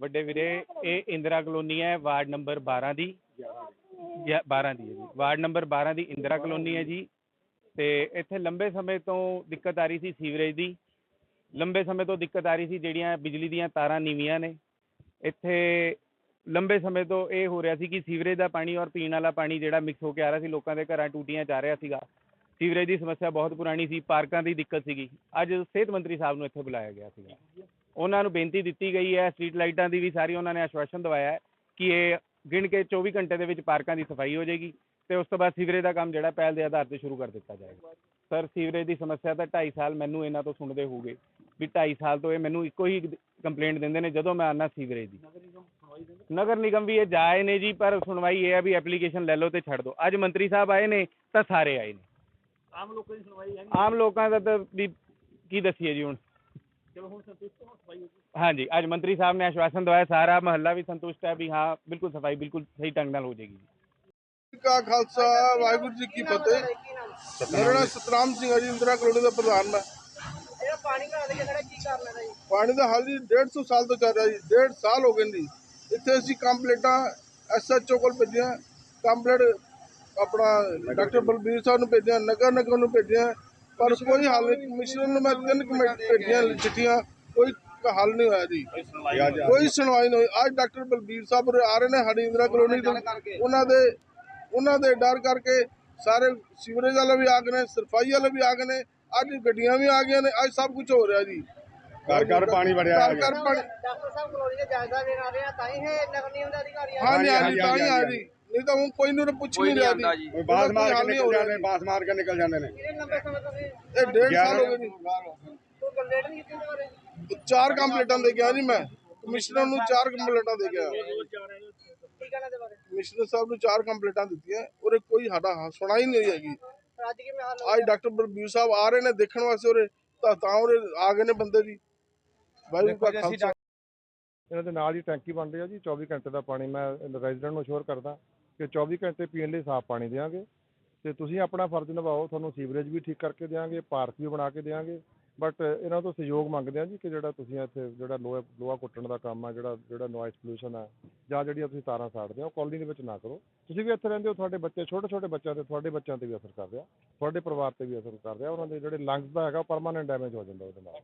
ਵੱਡੇ ਵੀਰੇ, ਇਹ ਇੰਦਰਾ ਕਲੋਨੀ ਹੈ, ਵਾਰਡ ਨੰਬਰ 12 ਦੀ। ਜਾਂ 12 ਦੀ ਹੈ ਜੀ। ਵਾਰਡ ਨੰਬਰ 12 ਦੀ ਇੰਦਰਾ ਕਲੋਨੀ ਹੈ ਜੀ। ਤੇ ਇੱਥੇ ਲੰਬੇ ਸਮੇਂ ਤੋਂ ਦਿੱਕਤ ਆ ਰਹੀ ਸੀ ਸੀਵਰੇਜ ਦੀ। ਲੰਬੇ ਸਮੇਂ ਤੋਂ ਦਿੱਕਤ ਆ ਰਹੀ ਸੀ ਜਿਹੜੀਆਂ ਬਿਜਲੀ ਦੀਆਂ ਤਾਰਾਂ ਨੀਵੀਆਂ ਨੇ। ਇੱਥੇ ਲੰਬੇ ਸਮੇਂ ਤੋਂ ਇਹ ਹੋ ਰਿਹਾ ਸੀ ਕਿ ਸੀਵਰੇਜ ਦਾ ਪਾਣੀ ਔਰ ਪੀਣ ਵਾਲਾ ਪਾਣੀ ਜਿਹੜਾ ਮਿਕਸ ਹੋ ਕੇ ਆ ਰਿਹਾ ਸੀ, ਲੋਕਾਂ ਦੇ ਘਰਾਂ ਟੂਟੀਆਂ ਜਾ ਰਿਹਾ ਸੀਗਾ। ਸੀਵਰੇਜ ਦੀ ਸਮੱਸਿਆ ਬਹੁਤ ਪੁਰਾਣੀ ਸੀ, ਪਾਰਕਾਂ ਦੀ ਦਿੱਕਤ ਸੀਗੀ। ਅੱਜ ਸਿਹਤ ਮੰਤਰੀ ਸਾਹਿਬ ਨੂੰ ਇੱਥੇ ਬੁਲਾਇਆ ਗਿਆ ਸੀਗਾ। ਉਹਨਾਂ ਨੂੰ ਬੇਨਤੀ ਦਿੱਤੀ ਗਈ ਹੈ ਸਟਰੀਟ ਲਾਈਟਾਂ ਦੀ ਵੀ ਸਾਰੀ ਉਹਨਾਂ ਨੇ ਆਸ਼ਵਾਸਨ ਦਵਾਇਆ ਹੈ ਕਿ ਇਹ ਗਿਣ ਕੇ 24 ਘੰਟੇ ਦੇ ਵਿੱਚ ਪਾਰਕਾਂ ਦੀ ਸਫ਼ਾਈ ਹੋ ਜਾਏਗੀ ਤੇ ਉਸ ਤੋਂ ਬਾਅਦ ਸੀਵਰੇਜ ਦਾ ਕੰਮ ਜਿਹੜਾ ਪਹਿਲ ਦੇ ਆਧਾਰ ਤੇ ਸ਼ੁਰੂ ਕਰ ਦਿੱਤਾ ਜਾਏਗਾ। ਸਰ ਸੀਵਰੇਜ ਦੀ ਸਮੱਸਿਆ ਤਾਂ 2.5 ਸਾਲ ਮੈਨੂੰ ਇਹਨਾਂ ਤੋਂ ਸੁਣਦੇ ਹੋਗੇ ਵੀ 2.5 ਸਾਲ ਤੋਂ ਇਹ ਮੈਨੂੰ ਇੱਕੋ ਹੀ ਕੰਪਲੇਂਟ ਦਿੰਦੇ ਨੇ ਜਦੋਂ ਮੈਂ ਆਨਾ ਸੀਵਰੇਜ ਦੀ। ਨਗਰ ਨਿਗਮ ਵੀ ਇਹ ਜਾਏ ਨੇ ਜੀ ਪਰ ਸੁਣਵਾਈ ਇਹ ਹੈ ਵੀ ਐਪਲੀਕੇਸ਼ਨ ਲੈ ਲਓ ਤੇ ਛੱਡ ਦਿਓ। ਅੱਜ ਮੰਤਰੀ ਸਾਹਿਬ ਆਏ ਨੇ ਤਾਂ ਸਾਰੇ ਆਏ ਨੇ। ਆਮ ਲੋਕਾਂ ਦੀ ਸੁਣਵਾਈ ਹੈ ਆਮ ਲੋਕਾਂ ਦਾ ਤਾਂ ਵੀ ਕੀ ਦੱਸੀਏ ਜੀ ਹੁਣ? ਚਲੋ ਹੁਣ ਸੰਤੁਸ਼ਟ ਹੋ ਸਫ਼ਾਈ ਹੋ ਗਈ। ਹਾਂਜੀ ਅੱਜ ਮੰਤਰੀ ਸਾਹਿਬ ਨੇ ਆਸ਼ਵਾਸਨ ਦਵਾਇਆ ਸਾਰਾ ਮਹੱਲਾ ਵੀ ਸੰਤੁਸ਼ਟ ਹੈ ਵੀ ਹਾਂ ਬਿਲਕੁਲ ਸਫ਼ਾਈ ਬਿਲਕੁਲ ਸਹੀ ਢੰਗ ਨਾਲ ਹੋ ਜਾਏਗੀ। ਕਾ ਖਾਲਸਾ ਵਾਹਿਗੁਰੂ ਜੀ ਕੀ ਫਤਿਹ। ਮੇਰਾ ਨਾਮ ਸਤਨਾਮ ਸਿੰਘ ਹੈ ਜੀ ਇੰਦਰਾ ਕਲੋਨੀ ਦਾ ਪ੍ਰਧਾਨ ਮੈਂ। ਇਹ ਪਾਣੀ ਦੇ ਜਿਹੜਾ ਕੀ ਕਰ ਲੈਣਾ ਜੀ? ਪਾਣੀ ਦਾ ਹੱਲ ਜੀ 150 ਸਾਲ ਤੋਂ ਚੱਲ ਰਿਹਾ ਜੀ 1.5 ਸਾਲ ਹੋ ਗਏ ਜੀ। ਇੱਥੇ ਅਸੀਂ ਕੰਪਲੇਟਾਂ ਐਸਐਚਓ ਕੋਲ ਭੇਜੀਆਂ ਕੰਪਲੇਟ ਆਪਣਾ ਡਾਕਟਰ ਬਲਬੀਰ ਸਾਹਿਬ ਨੂੰ ਭੇਜਿਆ ਨਗਰ ਨਿਗਮ ਨੂੰ ਭੇਜਿਆ ਪਰ ਕੋਈ ਹੱਲ ਨਹੀਂ। ਕਮਿਸ਼ਨਰ ਨੂੰ ਮੈਂ ਤਿੰਨ ਕਮੇਟੀ ਭੇਜੀਆਂ ਚਿੱਠੀਆਂ ਕੋਈ ਹੱਲ ਨਹੀਂ ਹੋਇਆ ਜੀ। ਕੋਈ ਸੁਣਵਾਈ ਨਹੀਂ ਹੋਈ। ਅੱਜ ਡਾਕਟਰ ਬਲਬੀਰ ਸਾਹਿਬ ਆ ਰਹੇ ਨੇ ਸਾਡੀ ਇੰਦਰਾ ਕਲੋਨੀ ਤੋਂ। ਉਹਨਾਂ ਦੇ ਉਹਨਾਂ ਦੇ ਡਰ ਕਰਕੇ ਸਾਰੇ ਸੀਵਰੇਜ ਵਾਲੇ ਵੀ ਆ ਗਏ ਨੇ ਸਫ਼ਾਈ ਵਾਲੇ ਵੀ ਆ ਗਏ ਨੇ। ਅੱਜ ਗੱਡੀਆਂ ਵੀ ਆ ਗਈਆਂ ਨੇ ਅੱਜ ਸਭ ਕੁਝ ਹੋ ਰਿਹਾ ਜੀ। ਘਰ ਘਰ ਪਾਣੀ ਵੜਿਆ ਘਰ ਪਾਣੀ ਡਾਕਟਰ ਸਾਹਿਬ ਕਲੋਨੀ ਦੇ ਜਾਇਜ਼ਾ ਲੈਣ ਆ ਰਹੇ ਆ ਤਾਂ ਹੀ ਇਹ ਨਗਰ ਨਿਗਮ ਦੇ ਅਧਿਕਾਰੀ ਆ ਹਾਂਜੀ, ਹਾਂਜੀ ਤਾਂ ਹੀ ਆ ਜੀ। ਨਹੀਂ ਤਾਂ ਹੁਣ ਕੋਈ ਨੂੰ ਪੁੱਛ ਨਹੀਂ ਰਿਹਾ ਜੀ। ਬਾਸ ਮਾਰ ਕੇ ਨਹੀਂ ਹੋ ਨਿਕਲ ਜਾਂਦੇ ਬਾਸ ਮਾਰ ਕੇ ਨਿਕਲ ਜਾਂਦੇ ਨੇ। ਇਹ ਡੇਢ ਸਾਲ ਹੋ ਗਏ ਜੀ। ਨਹੀਂ ਚਾਰ ਕੰਪਲੀਟਾਂ ਦੇ ਗਿਆ ਜੀ ਮੈਂ। ਕਮਿਸ਼ਨਰ ਨੂੰ ਚਾਰ ਕੰਪਲੀਟਾਂ ਦੇ ਗਿਆ ਕੀ ਕਹਿਣਾ ਦੇ ਬਾਰੇ? ਕਮਿਸ਼ਨਰ ਸਾਹਿਬ ਨੂੰ ਚਾਰ ਕੰਪਲੀਟਾਂ ਦਿੱਤੀਆਂ। ਉਹਦੇ ਕੋਈ ਸਾਡਾ ਹ- ਸੁਣਾਈ ਨਹੀਂ ਹੋਈ ਹੈਗੀ। ਅੱਜ ਹੋ ਡਾਕਟਰ ਬਲਬੀਰ ਸਾਹਿਬ ਆ ਰਹੇ ਨੇ ਦੇਖਣ ਵਾਸਤੇ ਉਹਦੇ ਤਾਂ ਤਾਂ ਉਹਦੇ ਆ ਗਏ ਨੇ ਬੰਦੇ ਜੀ ਵਾਹਿਗੁਰੂ ਕਾ ਖਾਲਸਾ। ਇਹਨਾਂ ਦੇ ਨਾਲ ਹੀ ਟੈਂਕੀ ਬਣ ਰਹੀ ਆ ਜੀ। 24 ਘੰਟੇ ਦਾ ਪਾਣੀ ਮੈਂ ਰੈਜ਼ੀਡੈਂਟ ਨੂੰ ਅਸ਼ੋਰ ਕਰਦਾ। ਕਿ 24 ਘੰਟੇ ਪੀਣ ਲਈ ਸਾਫ਼ ਪਾਣੀ ਦਿਆਂਗੇ ਤੇ ਤੁਸੀਂ ਆਪਣਾ ਫਰਜ਼ ਨਿਭਾਓ, ਤੁਹਾਨੂੰ ਸੀਵਰੇਜ ਵੀ ਠੀਕ ਕਰਕੇ ਦਿਆਂਗੇ, ਪਾਰਕ ਵੀ ਬਣਾ ਕੇ ਦਿਆਂਗੇ। ਬਟ ਇਹਨਾਂ ਤੋਂ ਸਹਿਯੋਗ ਮੰਗਦੇ ਹਾਂ ਜੀ ਕਿ ਜਿਹੜਾ ਤੁਸੀਂ ਇੱਥੇ ਜਿਹੜਾ ਲੋਹਾ ਲੋਹਾ ਕੁੱਟਣ ਦਾ ਕੰਮ ਆ, ਜਿਹੜਾ ਜਿਹੜਾ ਨੋਇਸ ਪੋਲੂਸ਼ਨ ਆ, ਜਾਂ ਜਿਹੜੀਆਂ ਤੁਸੀਂ ਤਾਰਾਂ ਸਾੜਦੇ ਹੋ ਕਾਲੋਨੀ ਦੇ ਵਿੱਚ ਨਾ ਕਰੋ। ਤੁਸੀਂ ਵੀ ਇੱਥੇ ਰਹਿੰਦੇ ਹੋ, ਤੁਹਾਡੇ ਬੱਚੇ ਛੋਟੇ ਛੋਟੇ ਬੱਚਿਆਂ ਤੇ, ਤੁਹਾਡੇ ਬੱਚਿਆਂ ਤੇ ਵੀ ਅਸਰ ਕਰ ਰਿਹਾ। ਤੁਹਾਡੇ ਪਰਿਵਾਰ ਤੇ ਵੀ ਅਸਰ ਕਰ ਰਿਹਾ। ਉਹਨਾਂ ਦੇ ਜਿਹੜੇ ਲੰਗਸ ਦਾ ਹੈਗਾ, ਉਹ ਪਰਮਾਨੈਂਟ ਡੈਮੇਜ ਹੋ ਜਾਂਦਾ ਉਹਦੇ ਨਾਲ।